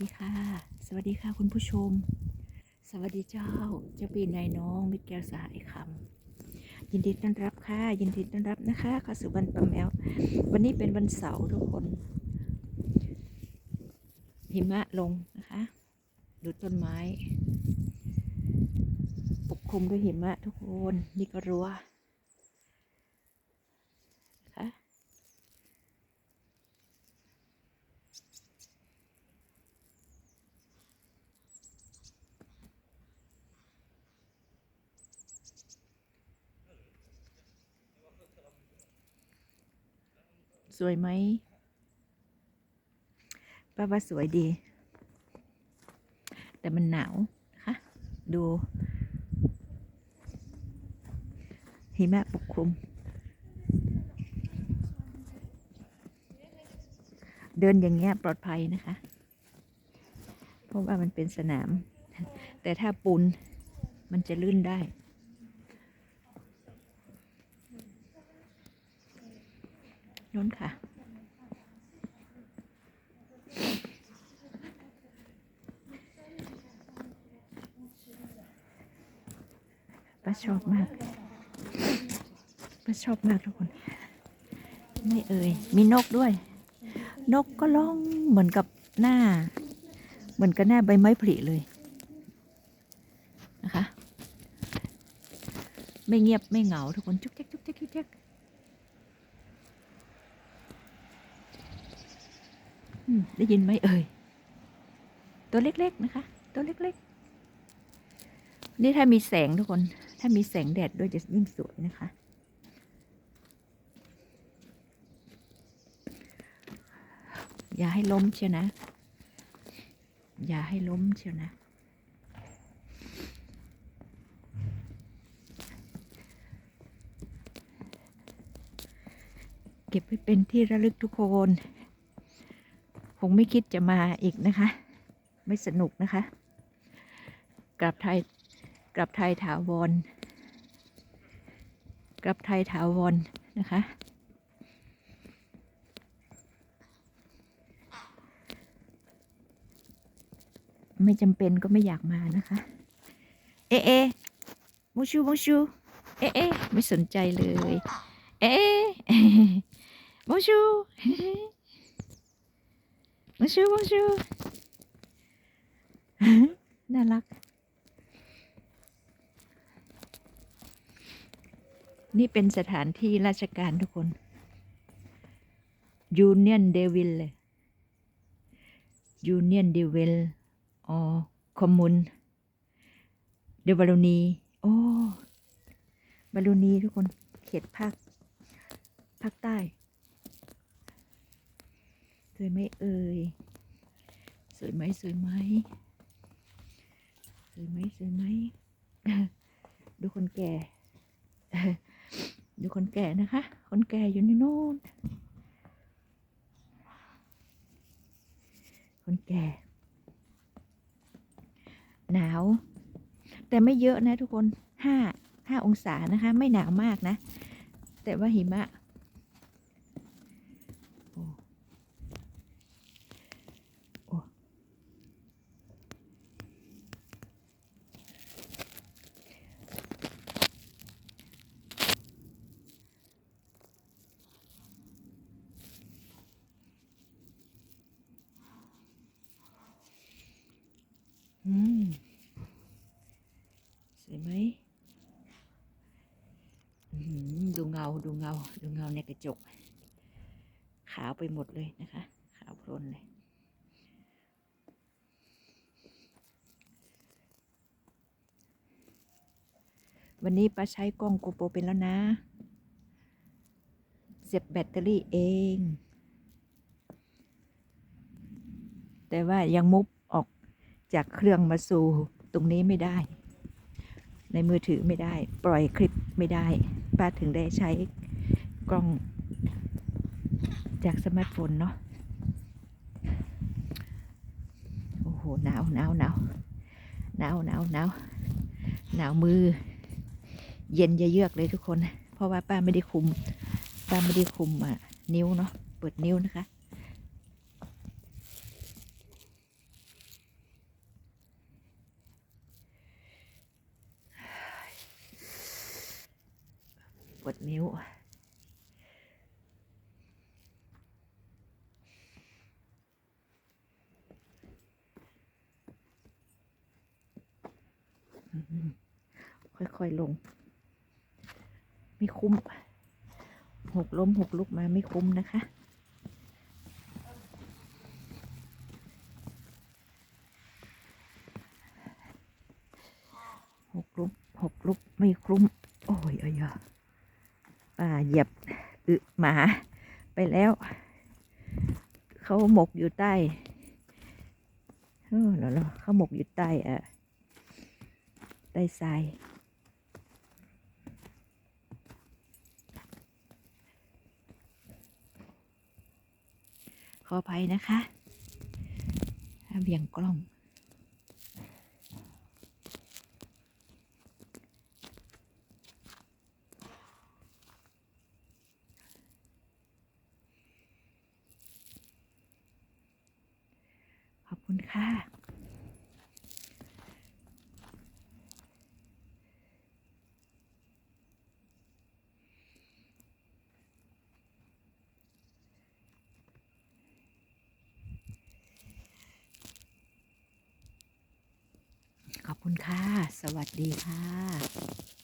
ดีค่ะ สวัสดีค่ะคุณผู้ชม สวัสดีเจ้า เจ้าปีนายน้องมิตรแก้วสหายคำยินดีต้อนรับค่ะ ยินดีต้อนรับนะคะเข้าสู่วันประแมว วันนี้เป็นวันเสาร์ทุกคน หิมะลงนะคะ ดูต้นไม้ ปกคลุมด้วยหิมะทุกคน นี่ก็รั้ว สวยไหมป้าว่าสวยดี แต่มันหนาวนะคะดู หิมะปกคลุม เดินอย่างเงี้ยปลอดภัยนะคะ เพราะว่ามันเป็นสนาม แต่ถ้าปูนมันจะลื่นได้ น้นค่ะ ป้าชอบมาก ป้าชอบมากทุกคน ไม่เอ่ย มีนกด้วย นกก็ร้องเหมือนกับหน้า เหมือนกับหน้าใบไม้ผลิเลย นะคะ ไม่เงียบไม่เหงาทุกคน จุ๊กแจ๊กจุ๊กแจ๊กจุกแจ๊ก อืม ได้ยินไหมเอ่ย ตัวเล็กๆนะคะ ตัวเล็กๆ นี่ถ้ามีแสงทุกคน ถ้ามีแสงแดดด้วยจะยิ่งสวยนะคะ อย่าให้ล้มเชียวนะ อย่าให้ล้มเชียวนะเก็บไว้เป็นที่ระลึกทุกคน คงไม่คิดจะมาอีกนะคะ ไม่สนุกนะคะ กลับไทยกลับไทยถาวร กลับไทยถาวรนะคะไม่จำเป็นก็ไม่อยากมานะคะ เอเอมูชูมูชู เอเอไม่สนใจเลย เอเอมูชู มาชูมาชูน่ารัก นี่เป็นสถานที่ราชการทุกคนยูเนียนเดวิลเลยยูเนียนเดวิลอ๋อคอมมุนเดบาลูนีโอ้บาลูนีทุกคนเขตภาคภาคใต้ วยไหมเอ่ย สวยไหมสวยไหมสวยไหมสวยไหมดูคนแก่ ดูคนแก่นะคะ คนแก่อยู่ในโน่น คนแก่ หนาว แต่ไม่เยอะนะทุกคนห้าห้าองศานะคะ ไม่หนาวมากนะ แต่ว่าหิมะ อืมสวยไหมดูเงาดูเงา ดูเงาในกระจก ขาวไปหมดเลยนะคะ ขาวโพลนเลยวันนี้ป้าใช้กล้องโกโปรเป็นแล้วนะ เสียบแบตเตอรี่เอง แต่ว่ายังมุบออก จากเครื่องมาสู่ตรงนี้ไม่ได้ ในมือถือไม่ได้ ปล่อยคลิปไม่ได้ ป้าถึงได้ใช้กล้องจากสมาร์ทโฟนเนาะโอ้โหหนาวหนาวหนาวหนาวหนาวหนาวหนาวมือ เย็นจะเยือกเลยทุกคน เพราะว่าป้าไม่ได้คุม ป้าไม่ได้คุมอะนิ้วเนาะเปิดนิ้วนะคะ ดนิ้ว ค่อยๆลง ไม่คุ้ม หกล้มหกลุกมาไม่คุ้มนะคะหกลุกหกลุกไม่คุ้ม โอ้ยเอ้ยอะ ป่าเหยียบอึหมาไปแล้ว เขาหมกอยู่ใต้เออแล้วเราเขาหมกอยู่ใต้อ่อใต้ทรายขออภัยนะคะเบี่ยงกล้อง คุณค่ะ ขอบคุณค่ะ สวัสดีค่ะ